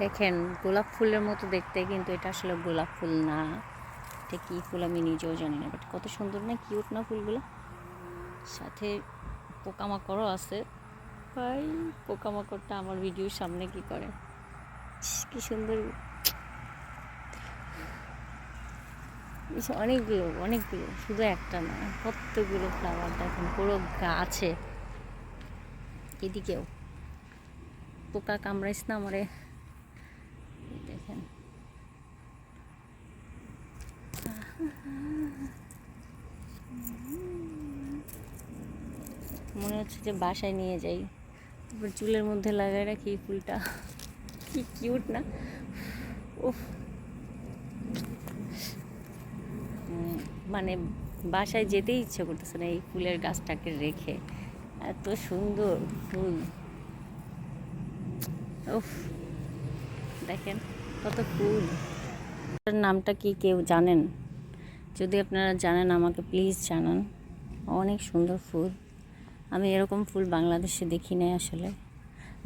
দেখেন, গোলাপ ফুলের মতো দেখতে, কিন্তু এটা আসলে গোলাপ ফুল না। এটা কী ফুল আমি নিজেও জানি না বাট কত সুন্দর না কিউট না ফুলগুলো? সাথে পোকামাকড়ও আছে। ভাই, পোকামাকড়টা আমার ভিডিওর সামনে কি করে? কি সুন্দর। অনেকগুলো অনেকগুলো, শুধু একটা না, কতগুলো ফ্লাওয়ার দেখেন, পুরো গাছে। এদিকেও পোকা কামড়াইস না আমারে এই দেখেন মনে হচ্ছে যে বাসায় নিয়ে যাই। তারপর চুলের মধ্যে লাগাই রাখি এই ফুলটা। কি কিউট না? উফ। মানে বাসায় যেতেই ইচ্ছে করতেছে না এই ফুলের গাছটাকে রেখে। এত সুন্দর ফুল। উফ। দেখেন কত ফুল। নামটা কি কেউ জানেন? যদি আপনারা জানেন, আমাকে প্লিজ জানান। অনেক সুন্দর ফুল। আমি এরকম ফুল বাংলাদেশে দেখি নাই আসলে।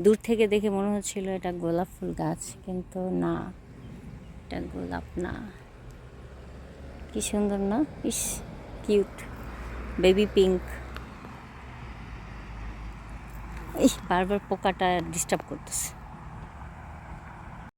দূর থেকে দেখে মনে হচ্ছিল এটা গোলাপ ফুল গাছ, কিন্তু না, এটা গোলাপ না। কি সুন্দর না? ইস কিউট বেবি পিঙ্ক ইস, বারবার পোকাটা ডিস্টার্ব করতেছে।